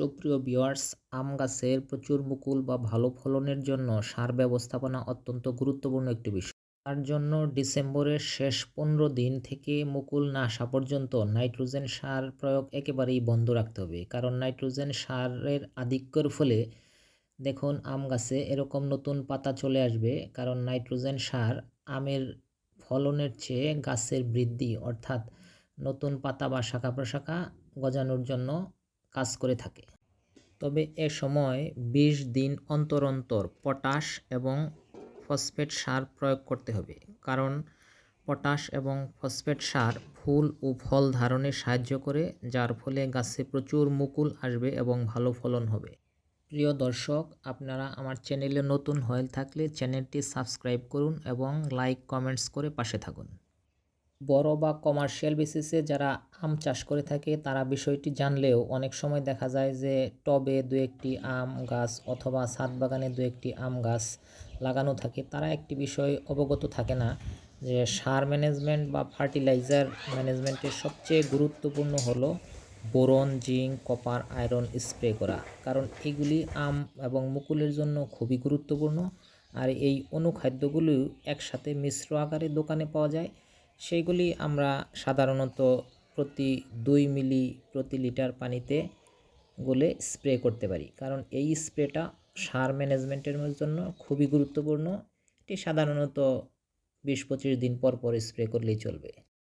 সুপ্রিয় ভিউয়ার্স, আম গাছের প্রচুর মুকুল বা ভালো ফলনের জন্য সার ব্যবস্থাপনা অত্যন্ত গুরুত্বপূর্ণ একটি বিষয়। তার জন্য ডিসেম্বরের শেষ পনেরো দিন থেকে মুকুল না আসা পর্যন্ত নাইট্রোজেন সার প্রয়োগ একেবারেই বন্ধ রাখতে হবে। কারণ নাইট্রোজেন সারের আধিক্যর ফলে দেখুন, আম গাছে এরকম নতুন পাতা চলে আসবে। কারণ নাইট্রোজেন সার আমের ফলনের চেয়ে গাছের বৃদ্ধি, অর্থাৎ নতুন পাতা বা শাখা প্রশাখা গজানোর জন্য কাজ করে থাকে। তবে এ সময় বিশ দিন অন্তর অন্তর পটাশ এবং ফসফেট সার প্রয়োগ করতে হবে। কারণ পটাশ এবং ফসফেট সার ফুল ও ফল ধারণে সাহায্য করে, যার ফলে গাছে প্রচুর মুকুল আসবে এবং ভালো ফলন হবে। প্রিয় দর্শক, আপনারা আমার চ্যানেলে নতুন হয়ে থাকলে চ্যানেলটি সাবস্ক্রাইব করুন এবং লাইক, কমেন্টস করে পাশে থাকুন। বড় বা কমার্শিয়াল বেসিসে যারা আম চাষ করে থাকে, তারা বিষয়টি জানলেও অনেক সময় দেখা যায় যে টবে দু একটি আম গাছ অথবা ছাদ বাগানে দু একটি আম গাছ লাগানো থাকে। তারা একটি বিষয় অবগত থাকে না যে সার ম্যানেজমেন্ট বা ফার্টিলাইজার ম্যানেজমেন্টের সবচেয়ে গুরুত্বপূর্ণ হলো boron, zinc, copper, iron spray করা। কারণ এগুলি আম এবং মুকুলের জন্য খুবই গুরুত্বপূর্ণ। আর এই অনুখাদ্যগুলি একসাথে মিশ্র আকারে দোকানে পাওয়া যায়। সেইগুলি আমরা সাধারণত প্রতি দুই মিলি প্রতি লিটার পানিতে গলে স্প্রে করতে পারি। কারণ এই স্প্রেটা সার ম্যানেজমেন্টের জন্য খুবই গুরুত্বপূর্ণ। এটি সাধারণত বিশ পঁচিশ দিন পর পর স্প্রে করলেই চলবে।